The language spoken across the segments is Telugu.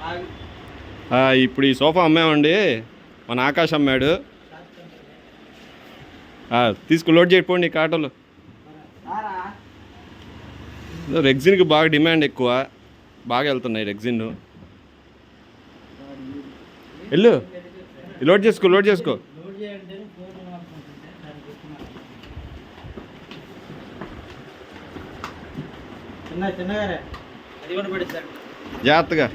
ఆ, ఇప్పుడు ఈ సోఫా అమ్మామండి మన ఆకాశ్ అమ్మాడు. ఆ, తీసుకు లోడ్ చేయకపోండి ఈ ఆటోలో రెగ్జిన్కి బాగా డిమాండ్ ఎక్కువ. బాగా వెళ్తున్నాయి రెగ్జిన్ వెళ్ళు. లోడ్ చేసుకో లోడ్ చేసుకో. చిన్న చిన్నగానే అది కూడా పడిస్తాడు జాగ్రత్తగా.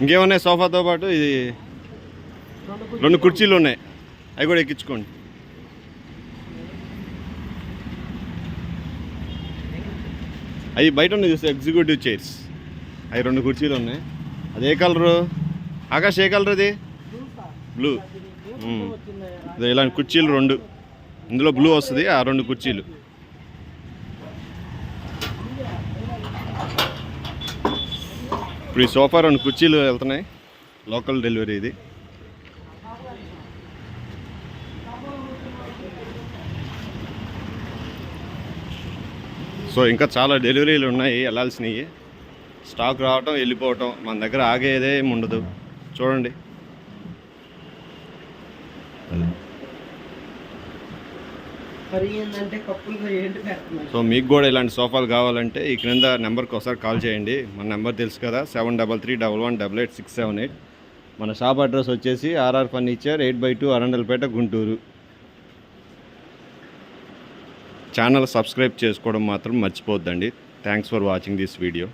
ఇంకేమున్నాయి సోఫాతో పాటు? ఇది రెండు కుర్చీలు ఉన్నాయి. అవి కూడా ఎక్కించుకోండి. అవి బయట ఉన్నాయి చూస్తే ఎగ్జిక్యూటివ్ చైర్స్. అవి రెండు కుర్చీలు ఉన్నాయి. అది ఏ కలరు? ఆకాష్ ఏ కలర్ అది? బ్లూ. ఇలాంటి కుర్చీలు రెండు. ఇందులో బ్లూ వస్తుంది ఆ రెండు కుర్చీలు. ఇప్పుడు ఈ సోఫా రెండు కుర్చీలు వెళ్తున్నాయి. లోకల్ డెలివరీ ఇది. సో ఇంకా చాలా డెలివరీలు ఉన్నాయి వెళ్ళాల్సినవి స్టాక్ రావటం వెళ్ళిపోవటం మన దగ్గర ఆగేదే ఏమి ఉండదు. చూడండి. సో మీకు కూడా ఇలాంటి సోఫాలు కావాలంటే ఈ క్రింద నెంబర్కి ఒకసారి కాల్ చేయండి. మన నెంబర్ తెలుసు కదా seven double three double one double eight six seven eight. మన షాప్ అడ్రస్ వచ్చేసి RR furniture eight by two Arundelpet Guntur. Channel subscribe చేసుకోవడం మాత్రం మర్చిపోద్దండి. Thanks for watching this video